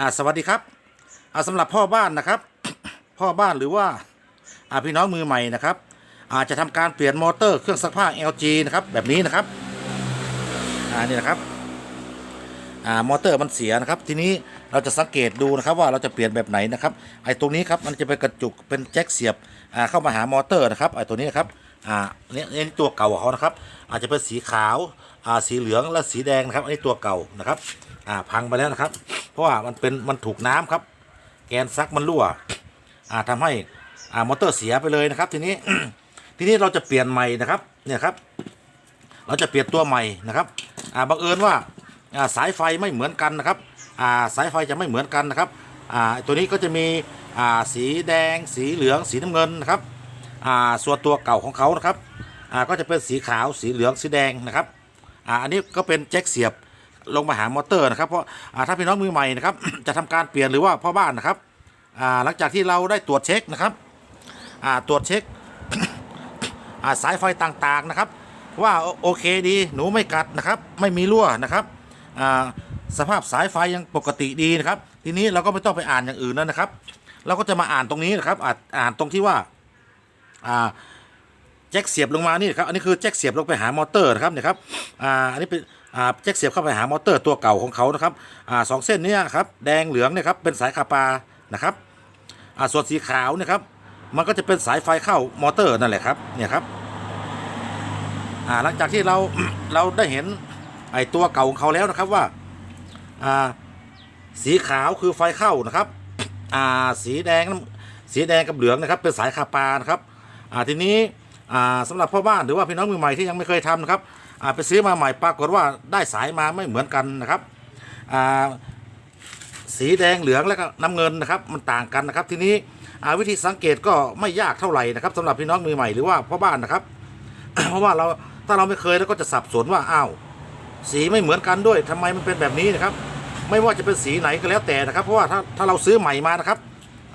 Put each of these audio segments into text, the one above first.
อ่าสวัสดีครับอ่าสำหรับพ่อบ้านนะครับ พ่อบ้านหรือว่าอ่าพี่น้องมือใหม่นะครับ อาจจะทำการเปลี่ยนมอเตอร์เครื่องซักผ้า LG นะครับแบบนี้นะครับอ่านี่นะครับอ่ามอเตอร์มันเสียนะครับ ทีนี้เราจะสังเกตดูนะครับว่าเราจะเปลี่ยนแบบไหนนะครับไอ้ตรงนี้ครับมันจะเป็นกระจุกเป็นแจ็คเสียบอ่าเข้ามาหามอเตอร์นะครับไอ้ตัวนี้นะครับ อ่าเนี่ยนี่ตัวเก่าของเขานะครับ อาจจะเป็นสีขาวอ่าสีเหลืองและสีแดงนะครับ อันนี้ตัวเก่านะครับอ่าพังไปแล้วนะครับ เพราะว่ามันเป็นมันถูกน้ำครับ แกนซักมันรั่วอ่าทำให้อ่ามอเตอร์เสียไปเลยนะครับ ทีนี้ทีนี้เราจะเปลี่ยนใหม่นะครับเนี่ยครับ เราจะเปลี่ยนตัวใหม่นะครับอ่าบังเอิญว่าอ่าสายไฟไม่เหมือนกันนะครับอ่าสายไฟจะไม่เหมือนกันนะครับอ่าตัวนี้ก็จะมีอ่าสีแดง สีเหลือง สีน้ำเงินนะครับ อ่าส่วนตัวเก่าของเขานะครับอ่าก็จะเป็นสีขาวสีเหลืองสีแดงนะครับอ่าอันนี้ก็เป็นแจ็คเสียบลงมาหามอเตอร์นะครับเพราะอ่าถ้าพี่น้องมือใหม่นะครับ จะทำการเปลี่ยนหรือว่าพ่อบ้านนะครับอ่าหลังจากที่เราได้ตรวจเช็คนะครับอ่าตรวจเช็คอ่าสายไฟต่างๆนะครับ ว่าโอเคดีหนูไม่กัดนะครับ ไม่มีรั่วนะครับอ่าสภาพสายไฟยังปกติดีนะครับ ทีนี้เราก็ไม่ต้องไปอ่านอย่างอื่นแล้วนะครับ เราก็จะมาอ่านตรงนี้นะครับอ่านตรงที่ว่า อ่าแจ็คเสียบลงมานี่ครับอันนี้คือแจ็คเสียบลงไปหามอเตอร์นะครับเนี่ยครับอ่าอันนี้เป็นอ่าแจ็คเสียบเข้าไปหามอเตอร์ตัวเก่าของเขานะครับอ่าสองเส้นนี้ครับแดงเหลืองเนี่ยครับเป็นสายคาปานะครับอ่าส่วนสีขาวเนะครับมันก็จะเป็นสายไฟเข้ามอเตอร์นั่นแหละครับเนี่ยครับอ่าหลังจากที่เราเราได้เห็นไอตัวเก่าของเขาแล้วนะครับว่าอ่าสีขาวคือไฟเข้านะครับอ่าสีแดงสีแดงกับเหลืองนะครับเป็นสายคาปานะครับ อ่าทีนี้อ่าสำหรับพ่อบ้านหรือว่าพี่น้องมือใหม่ที่ยังไม่เคยทำนะครับอ่าไปซื้อมาใหม่ปรากฏว่าได้สายมาไม่เหมือนกันนะครับอ่าสีแดงเหลืองแล้วก็น้ำเงินนะครับมันต่างกันนะครับ ทีนี้วิธีสังเกตก็ไม่ยากเท่าไหร่นะครับสำหรับพี่น้องมือใหม่หรือว่าพ่อบ้านนะครับ เพราะว่าเราถ้าเราไม่เคยแล้วก็จะสับสนว่าอ้าวสีไม่เหมือนกันด้วยทำไมมันเป็นแบบนี้นะครับ ไม่ว่าจะเป็นสีไหนก็แล้วแต่นะครับ เพราะว่าถ้าถ้าเราซื้อใหม่มานะครับ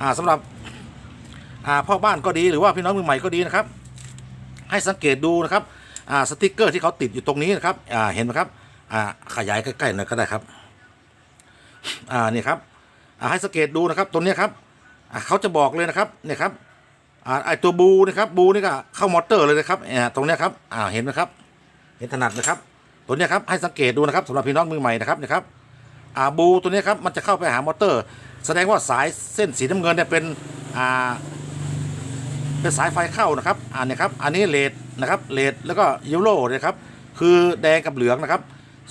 อ่าสำหรับ พ่อบ้านก็ดีหรือว่าพี่น้องมือใหม่ก็ดีนะครับ ให้สังเกตดูนะครับสติกเกอร์ที่เขาติดอยู่ตรงนี้นะครับเห็นไหมครับขยายใกล้ๆหน่อยก็ได้ครับนี่ครับให้สังเกตดูนะครับตรงนี้ครับเขาจะบอกเลยนะครับเนี่ยครับไอตัวบูนะครับบูนี่ก็เข้ามอเตอร์เลยนะครับตรงนี้ครับเห็นไหมครับ เห็นถนัดนะครับ ตัวนี้ครับให้สังเกตดูนะครับสำหรับพี่น้องมือใหม่นะครับนะครับบูตัวนี้ครับมันจะเข้าไปหามอเตอร์ แสดงว่าสายเส้นสีน้ำเงินเนี่ยเป็น เป็นสายไฟเข้านะครับอ่าเนี่ยครับอันนี้เลดนะครับเลดแล้วก็เยลโล่นะครับคือแดงกับเหลืองนะครับ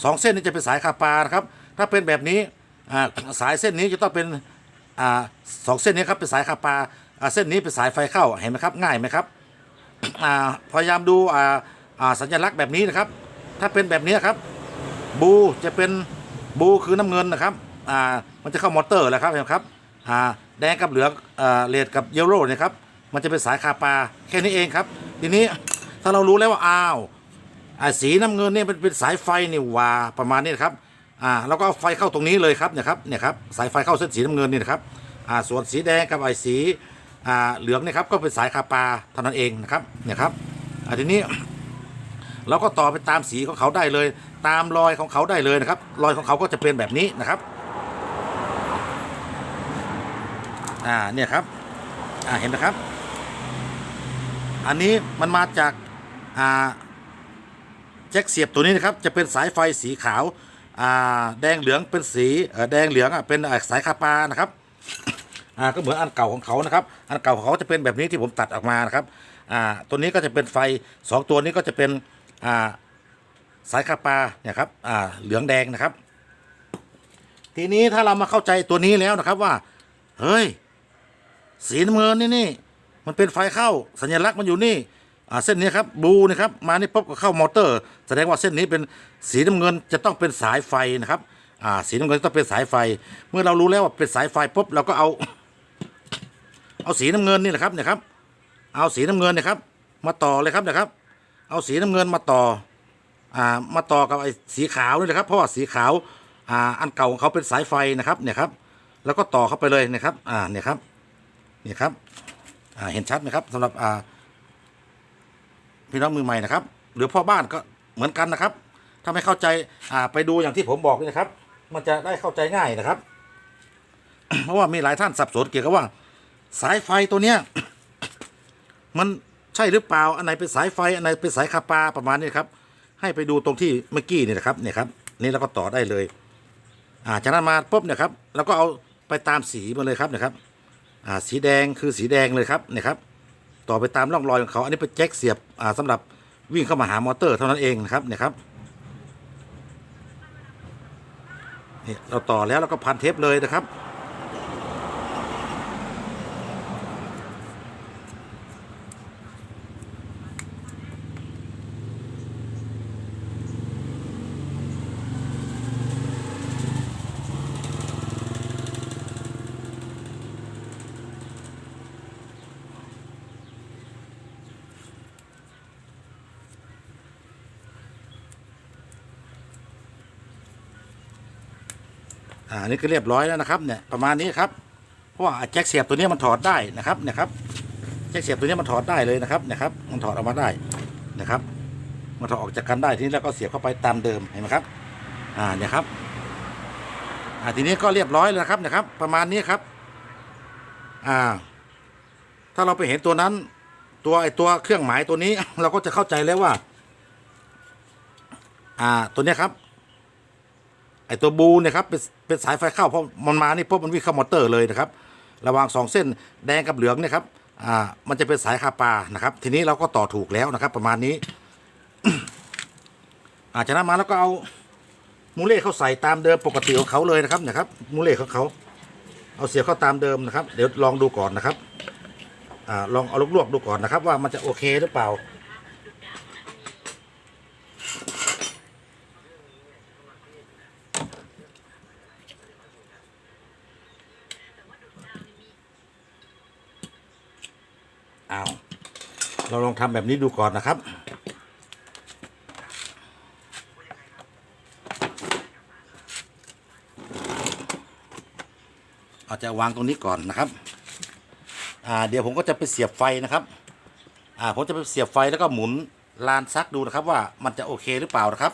สองเส้นนี้จะเป็นสายคาปานะครับถ้าเป็นแบบนี้สายเส้นนี้จะต้องเป็นอสองเส้นนี้ครับเป็นสายคาปาเส้นนี้เป็นสายไฟเข้าเห็นไหมครับง่ายไหมครับพยายามดูสัญลักษณ์แบบนี้นะครับ ถ้าเป็นแบบนี้ครับบูจะเป็นบูคือน้ำเงินนะครับมันจะเข้ามอเตอร์แล้วครับเห็นไหมครับแดงกับเหลืองเลดกับเยลโล่เนี่ยครับ มันจะเป็นสายคาปาแค่นี้เองครับ ทีนี้ถ้าเรารู้แล้วว่าอ้าวอ่าสีน้ำเงินเนี่ยเป็นเป็นสายไฟนี่ว่าประมาณนี้นครับอ่าเราก็เอาไฟเข้าตรงนี้เลยครับเนี่ยครับเนี่ยครับสายไฟเข้าเส้นสีน้ำเงินนี่นะครับอ่าส่วนสีแดงกับไอ้สีอ่าเหลืองเนี่ยครับก็เป็นสายคาปาเท่านั้นเองนะครับเนี่ยครับอ่าทีนี้เราก็ต่อไปตามสีของเขาได้เลย ตามรอยของเขาได้เลยนะครับ รอยของเขาก็จะเป็นแบบนี้นะครับอ่าเนี่ยครับอ่าเห็นไหมครับ อันนี้มันมาจากอ่าแจ็คเสียบตัวนี้นะครับจะเป็นสายไฟสีขาวอ่าแดงเหลืองเป็นสีแดงเหลืองอะเป็นสายคาปานะครับอ่าก็เหมือนอันเก่าของเขานะครับ อันเก่าของเขาจะเป็นแบบนี้ที่ผมตัดออกมานะครับอ่าตัวนี้ก็จะเป็นไฟสองตัวนี้ก็จะเป็นอ่าสายคาปาเนี่ยครับอ่าเหลืองแดงนะครับ ทีนี้ถ้าเรามาเข้าใจตัวนี้แล้วนะครับว่า เฮ้ย สีน้ำเงินนี่นี่ มันเป็นไฟเข้าสัญลักษณ์มันอยู่นี่อ่าเส้นนี้ครับบูนะครับมานี่ปุ๊บก็เข้ามอเตอร์ แสดงว่าเส้นนี้เป็นสีน้ำเงินจะต้องเป็นสายไฟนะครับอ่าสีน้ำเงินต้องเป็นสายไฟ เมื่อเรารู้แล้วว่าเป็นสายไฟปุ๊บเราก็เอา เอาสีน้ำเงินนี่แหละครับเนี่ยครับ เอาสีน้ำเงินเนะครับ มาต่อเลยครับนะครับ เอาสีน้ำเงินมาต่ออ่ามาต่อกับไอ้สีขาวนี่นะครับเพราะว่าสีขาวอ่าอันเก่าของเขาเป็นสายไฟนะครับเนี่ยครับ แล้วก็ต่อเข้าไปเลยนะครับ อ่าเนี่ยครับเนี่ยครับ เห็นชัดไหมครับสำหรับพี่น้องมือใหม่นะครับ หรือพ่อบ้านก็เหมือนกันนะครับ ถ้าไม่เข้าใจไปดูอย่างที่ผมบอกนี่นะครับ มันจะได้เข้าใจง่ายนะครับ เพราะว่ามีหลายท่านสับสนเกี่ยวกับว่า สายไฟตัวเนี้ยมันใช่หรือเปล่าอันไหนเป็นสายไฟอันไหนเป็นสายคาปาประมาณนี้ครับ ให้ไปดูตรงที่เมื่อกี้นี่นะครับเนี่ยครับ นี่เราก็ต่อได้เลย อ่าจากนั้นมาปุ๊บเนี่ยครับเราก็เอาไปตามสีมาเลยครับเนะครับ อ่าสีแดงคือสีแดงเลยครับเนี่ยครับ ต่อไปตามร่องรอยของเขาอันนี้เป็นแจ็คเสียบอ่าสำหรับวิ่งเข้ามาหามอเตอร์เท่านั้นเองนะครับเนี่ยครับนี่เราต่อแล้วเราก็พันเทปเลยนะครับ อ่าอันนี่ก็เรียบร้อยแล้วนะครับเนี่ยประมาณนี้ครับเพราะว่าแจ็คเสียบตัวนี้มันถอดได้นะครับเนี่ยครับแจ็คเสียบตัวนี้มันถอดได้เลยนะครับเนี่ยครับมันถอดออกมาได้นะครับ มันถอดออกจากกันได้ทีนี้แล้วก็เสียบเข้าไปตามเดิมเห็นไหมครับ อ่าเนี่ยครับอ่าทีนี้ก็เรียบร้อยแล้วครับนะครับ ประมาณนี้ครับ อ่า ถ้าเราไปเห็นตัวนั้น ตัวไอตัวเครื่องหมายตัวนี้ เราก็จะเข้าใจแล้วว่า อ่าตัวเนี้ยครับ ไอตัวบูเนี่ยครับเป็นเป็นสายไฟเข้าเพราะมันมานี่ปุ๊บมันวิ่งเข้ามอเตอร์เลยนะครับ ระหว่างสองเส้นแดงกับเหลืองเนี่ยครับอ่ามันจะเป็นสายคาปานะครับ ทีนี้เราก็ต่อถูกแล้วนะครับ ประมาณนี้อาจากนั้นมาแล้วก็เอามูเล่เข้าใส่ตามเดิมปกติของเขาเลยนะครับเนะครับมูเล่ของเขาเอาเสียบเข้าตามเดิมนะครับ เดี๋ยวลองดูก่อนนะครับอ่าลองเอาลวกๆดูก่อนนะครับ ว่ามันจะโอเคหรือเปล่า อาเราลองทำแบบนี้ดูก่อนนะครับ อาจจะวางตรงนี้ก่อนนะครับ อ่า เดี๋ยวผมก็จะไปเสียบไฟนะครับ อ่า ผมจะไปเสียบไฟแล้วก็หมุนลานซักดูนะครับ ว่ามันจะโอเคหรือเปล่านะครับ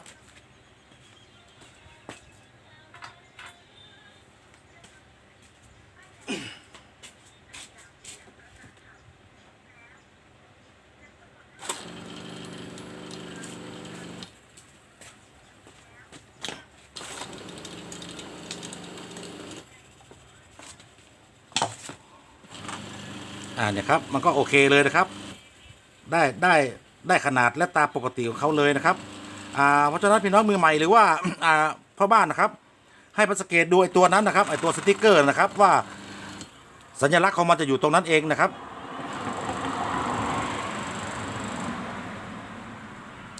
อ่าเนี่ยครับมันก็โอเคเลยนะครับ ได้ได้ได้ขนาดและตาปกติของเขาเลยนะครับอ่าเพราะฉะนั้นพี่น้องมือใหม่หรือว่าอ่าพ่อบ้านนะครับให้ไปสังเกตดูไอตัวนั้นนะครับไอตัวสติกเกอร์นะครับว่าสัญลักษณ์ของมันจะอยู่ตรงนั้นเองนะครับ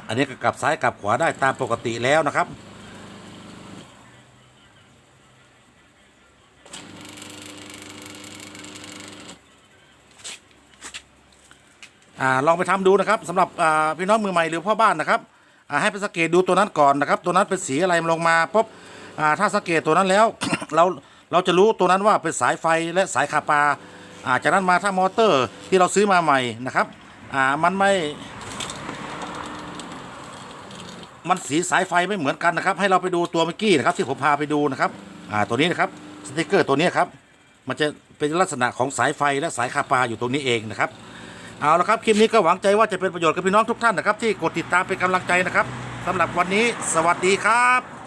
อันนี้ก็กลับซ้ายกลับขวาได้ตามปกติแล้วนะครับ อ่าลองไปทำดูนะครับสำหรับอ่าพี่น้องมือใหม่หรือพ่อบ้านนะครับอ่าให้ไปสังเกตดูตัวนั้นก่อนนะครับ ตัวนั้นเป็นสีอะไรมันลงมาปุ๊บอ่าถ้าสังเกตตัวนั้นแล้ว เราเราจะรู้ตัวนั้นว่าเป็นสายไฟและสายคาปาอ่าจากนั้นมาถ้ามอเตอร์ที่เราซื้อมาใหม่นะครับอ่ามันไม่ มันสีสายไฟไม่เหมือนกันนะครับ ให้เราไปดูตัวเมื่อกี้นะครับ ที่ผมพาไปดูนะครับอ่าตัวนี้นะครับสติกเกอร์ตัวนี้ครับมันจะเป็นลักษณะของสายไฟและสายคาปาอยู่ตรงนี้เองนะครับ เอาละครับคลิปนี้ก็หวังใจว่าจะเป็นประโยชน์กับพี่น้องทุกท่านนะครับ ที่กดติดตามเป็นกำลังใจนะครับสำหรับวันนี้สวัสดีครับ